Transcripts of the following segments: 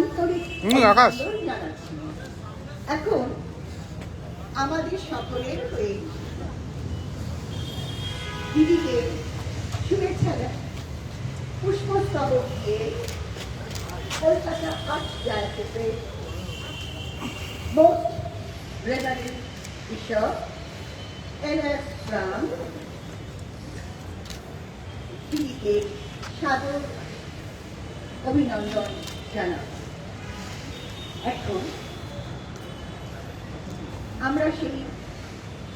আন্তরিক জানাচ্ছি। এখন আমাদের সকলের হয়ে দিদিকে শুভেচ্ছা পুষ্পস্তবক দিয়ে Kolkata art most reverend bishop N S Ram. দিদিকে সাদর অভিনন্দন জানাব এখন আমরা সেই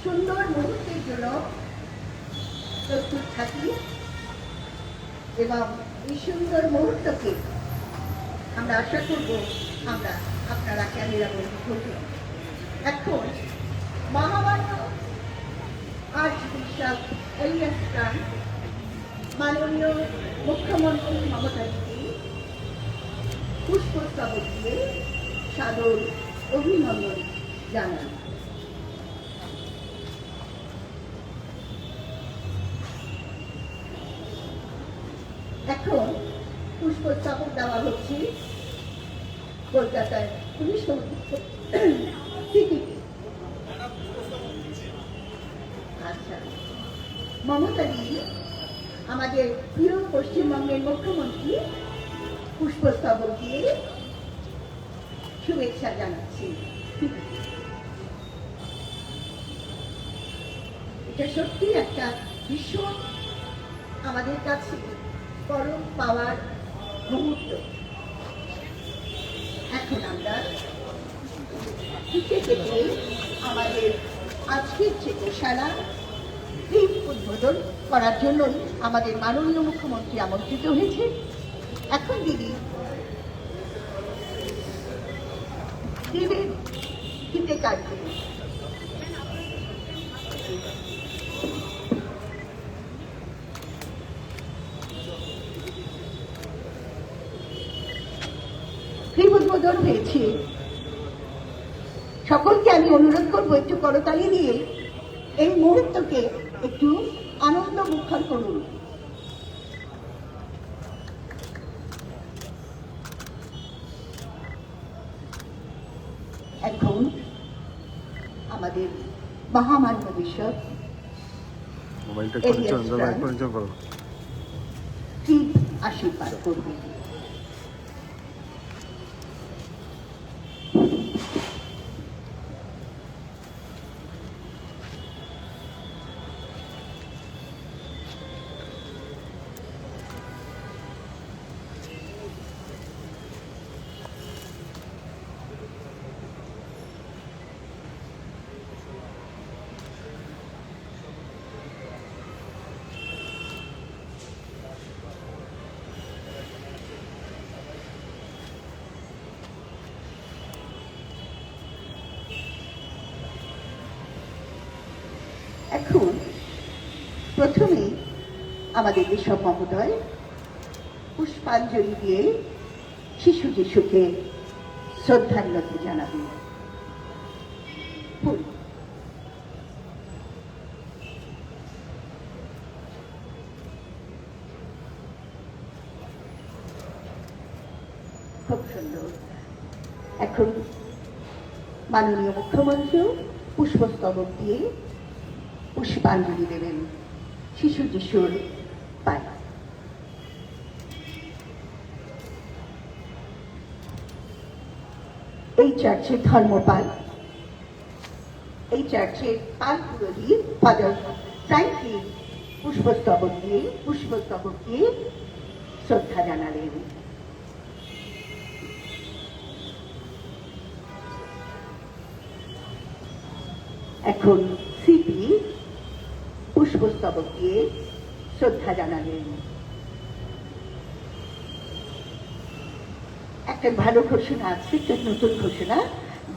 সুন্দর মুহূর্তের জন্য প্রস্তুত থাকি এবং এই সুন্দর মুহূর্তকে আমরা আশা করব আমরা আপনারা ক্যামেরা বন্ধু করবেন এখন মহামান্য আর্চ বিশপ এলিয়াস খান মাননীয় মুখ্যমন্ত্রী মমতা দিদি পুষ্পস্তবক দিয়ে সাদর অভিনন্দন জানান। এখন পুষ্পস্তবক দেওয়া হচ্ছে কলকাতায় পুলিশ আচ্ছা মমতা দিদি আমাদের প্রিয় পশ্চিমবঙ্গের মুখ্যমন্ত্রী পুষ্পস্তবক দিয়ে শুভেচ্ছা জানাচ্ছি। এটা সত্যি একটা ভীষণ আমাদের কাছে পরম পাওয়ার মুহূর্ত। এখন আমরা আমাদের আজকের চেতশালা এই উদ্বোধন করার জন্যই আমাদের মাননীয় মুখ্যমন্ত্রী আমন্ত্রিত হয়েছে। এখন দিদি করুন উদ্বোধন হয়েছে সকলকে আমি অনুরোধ করব একটু করতালি দিয়ে এই মুহূর্তকে একটু আনন্দ মুখর করুন। এখন আমাদের মহামান্য মোবাইলটা একটু একটু করো কি আশীর্বাদ করবেন এখন প্রথমেই আমাদের বিশপ মহোদয় পুষ্পাঞ্জলি দিয়ে শিশু যিশুকে শ্রদ্ধাঞ্জলি জানাবেন। এখন মাননীয় মুখ্যমন্ত্রীও পুষ্পস্তবক দিয়ে পুষ্পাঞ্জলি দেবেন, শিশু যিশুর পায়ে। এই চার্চের ধর্মপাল, এই চার্চের পাল পুরোহিত ফাদার ফ্র্যাঙ্কলিন পুষ্পস্তবক দিয়ে পুষ্পস্তবক দিয়ে শ্রদ্ধা জানালেন। এখন সিপি পুষ্পস্তবক দিয়ে শ্রদ্ধা জানালেন। একটা ভালো ঘোষণা আছে, একটা নতুন ঘোষণা,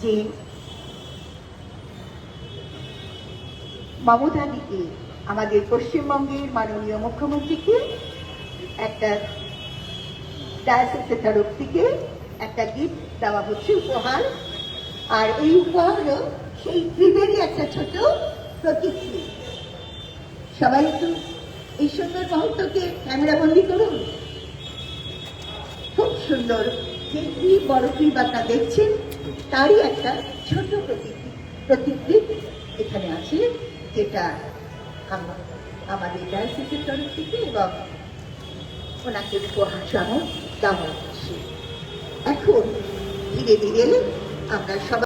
যে মমতা দিদি আমাদের পশ্চিমবঙ্গের মাননীয় মুখ্যমন্ত্রীকে, একটা ডায়াসিসের তরফ থেকে একটা গিফট দেওয়া হচ্ছে, উপহার। আর এই উপহারও সেই ত্রিবেণী একটা ছোট প্রতিকৃতি সবাই একটু এই সুন্দর মুহূর্তকে ক্যামেরা বন্দি করুন। খুব সুন্দর যে কি বড় কৃপাটা দেখছেন, তারই একটা ছোট প্রতীকী প্রতীকী এখানে আছে, যেটা আম- আমাদের ডায়াসিসের তরফ থেকে এবং ওনাকে উপহার সহ দেওয়া হচ্ছে এখন ধীরে ধীরে আমরা সবাই